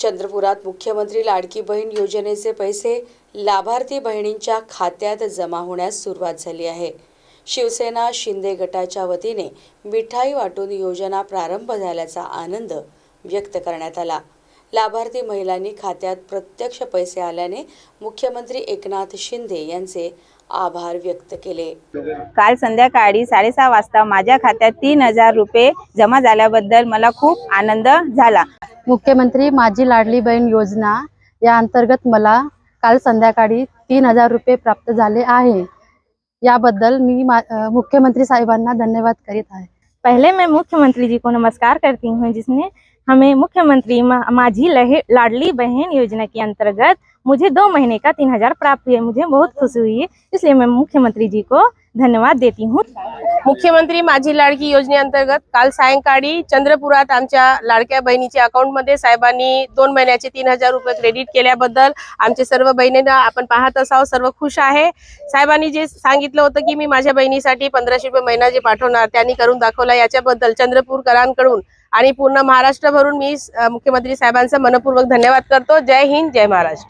चंद्रपुरात मुख्यमंत्री लाडकी बहीण योजनेचे पैसे लाभार्थी बहिणींच्या खात्यात जमा होण्यास सुरुवात झाली आहे. शिवसेना शिंदे गटाच्या वतीने मिठाई वाटून योजना प्रारंभ झाल्याचा आनंद व्यक्त करण्यात आला. लाभार्थी महिलांनी खात्यात प्रत्यक्ष पैसे आल्याने मुख्यमंत्री एकनाथ शिंदे यांचे आभार व्यक्त केले. काल संध्याकाळी साडेसहा वाजता माझ्या खात्यात तीन हजार रुपये जमा झाल्याबद्दल मला खूप आनंद झाला. मुख्यमंत्री माझी लाडली बहीण योजना या अंतर्गत मला काल संध्याकाळी तीन हजार रुपये प्राप्त झाले आहे. याबद्दल मी मुख्यमंत्री साहेबांना धन्यवाद करीत आहे. पहले मैं मुख्यमंत्री जी को नमस्कार करती हूँ, जिसने हमें मुख्यमंत्री माझी लाडली बहन योजना के अंतर्गत मुझे दो महीने का तीन हज़ार प्राप्त हुए। मुझे बहुत खुशी हुई है इसलिए मैं मुख्यमंत्री जी को धन्यवाद देती हूँ। मुख्यमंत्री माझी लाडकी योजनेअंतर्गत काल सायंकाळी चंद्रपुरात आमच्या लाडक्या बहिणीच्या अकाउंटमध्ये साहेबांनी दोन महिन्याचे तीन हजार रुपये क्रेडिट केल्याबद्दल आमचे सर्व बहिणींना आपण पाहत असावं सर्व खुश आहे. साहेबांनी जे सांगितलं होतं की मी माझ्या बहिणीसाठी पंधराशे रुपये महिना जे पाठवणार त्यांनी करून दाखवला याच्याबद्दल चंद्रपूरकरांकडून आणि पूर्ण महाराष्ट्रभरून मी मुख्यमंत्री साहेबांचा मनपूर्वक धन्यवाद करतो. जय हिंद जय महाराष्ट्र.